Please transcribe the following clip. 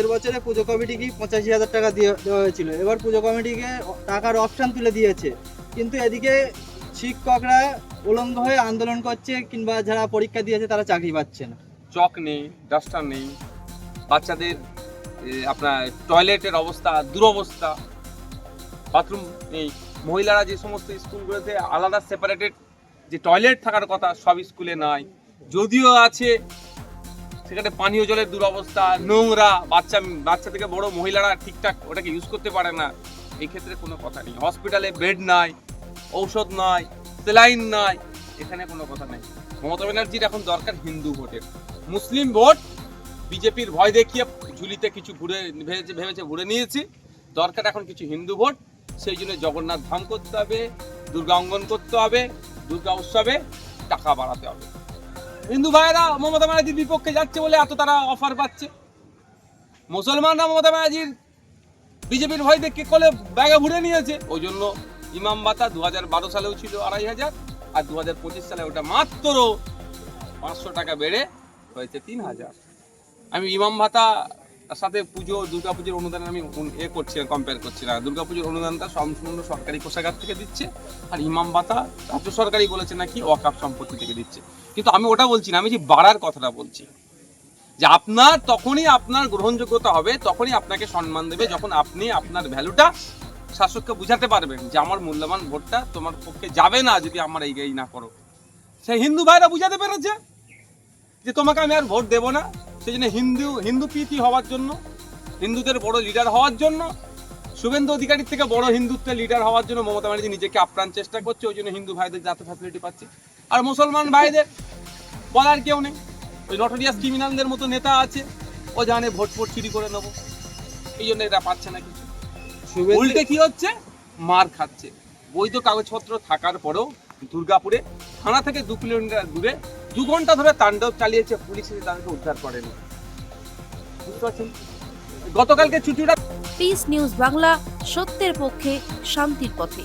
এর বছরে পুজো কমিটিকে পঁচাশি হাজার টাকা দিয়ে দেওয়া হয়েছিল। এবার পুজো কমিটিকে টাকার অপশান তুলে দিয়েছে। কিন্তু এদিকে শিক্ষকরা উলঙ্গ হয়ে আন্দোলন করছে কিংবা যারা পরীক্ষা দিয়েছে তারা চাকরি পাচ্ছে না। চক নেই, ডাস্টার নেই, বাচ্চাদের আপনার টয়লেটের অবস্থা, দুরবস্থা, বাথরুম নেই। মহিলারা যে সমস্ত স্কুলগুলোতে আলাদা সেপারেটেড যে টয়লেট থাকার কথা সব স্কুলে নাই। যদিও আছে সেখানে পানীয় জলের দুরবস্থা, নোংরা, বাচ্চা বাচ্চা থেকে বড় মহিলারা ঠিকঠাক ওটাকে ইউজ করতে পারে না। এই ক্ষেত্রে কোনো কথা নেই। হসপিটালে বেড নাই, ঔষধ নাই সেলাইন নাই, এখানে কোনো কথা নেই। মমতা ব্যানার্জির এখন দরকার হিন্দু ভোটের। মুসলিম ভোট, বিজেপির ভয় দেখিয়ে ঝুলিতে কিছু ঘুরে ভেবেছে ভেবেছে, ঘুরে নিয়েছি। দরকার এখন কিছু হিন্দু ভোট, সেই জন্য জগন্নাথ ধাম করতে হবে, দুর্গা অঙ্গন করতে হবে, দুর্গা উৎসবে টাকা বাড়াতে হবে। হিন্দু ভাইয়েরা মমতা ব্যানার্জির বিপক্ষে যাচ্ছে বলে এত তারা অফার পাচ্ছে। মুসলমানরা মমতা ব্যানার্জির বিজেপির ভয় দেখে কলে ব্যাগে ভরে নিয়েছে। ওই জন্য ইমাম বাতা দু বারো সালেও ছিল আড়াই হাজার, আর দু হাজার পঁচিশ সালে ওটা মাত্র পাঁচশো টাকা বেড়ে হয়েছে তিন হাজার। আমি ইমাম ভাতা সাথে পুজো দুর্গা পুজোর অনুদান আমি এ করছি না কম্পেয়ার করছি না। দুর্গা পুজোর অনুদানটা সম্পূর্ণ সরকারি কোষাগার থেকে দিচ্ছে আর ইমাম ভাতা রাজ্য সরকারই বলেছে নাকি ওয়াকাপ সম্পত্তি থেকে দিচ্ছে। কিন্তু আমি ওটা বলছি না, আমি যে বাড়ার কথাটা বলছি। যে আপনার তখনই আপনার গ্রহণযোগ্যতা হবে, তখনই আপনাকে সম্মান দেবে যখন আপনি আপনার ভ্যালুটা শাসককে বুঝাতে পারবেন যে আমার মূল্যবান ভোটটা তোমার পক্ষে যাবে না যদি আমার এই এই না করো। সেই হিন্দু ভাইরা বুঝাতে পেরেছে যে তোমাকে আমি আর ভোট দেবো না। সেই জন্য হিন্দু হিন্দু প্রীতি হওয়ার জন্য হিন্দুদের বড় লিডার হওয়ার জন্য শুভেন্দু অধিকারীর থেকে বড় হিন্দুত্বের লিডার হওয়ার জন্য মমতা ব্যানার্জি নিজেকে আপ্রাণ চেষ্টা করছে ওই জন্য হিন্দু ভাইদের যাতে ফ্যাসিলিটি পাচ্ছে। আর মুসলমান ভাইদের বলার কেউ নেই। ওই নটোরিয়াস ক্রিমিনালদের মতো নেতা আছে ও জানে ভোট ফোট চুরি করে নেব। এই জন্য এরা পাচ্ছে না কিছু। উল্টে কি হচ্ছে? মার খাচ্ছে। বৈধ কাগজপত্র থাকার পরেও দুর্গাপুরে থানা থেকে দু কিলোমিটার দূরে দু ঘণ্টা ধরে তাণ্ডব চালিয়েছে পুলিশ তাদেরকে উদ্ধার করেনি। বুঝতে পারছেন? গতকালকে ছুটিটা পিস নিউজ বাংলা, সত্যের পক্ষে, শান্তির পথে।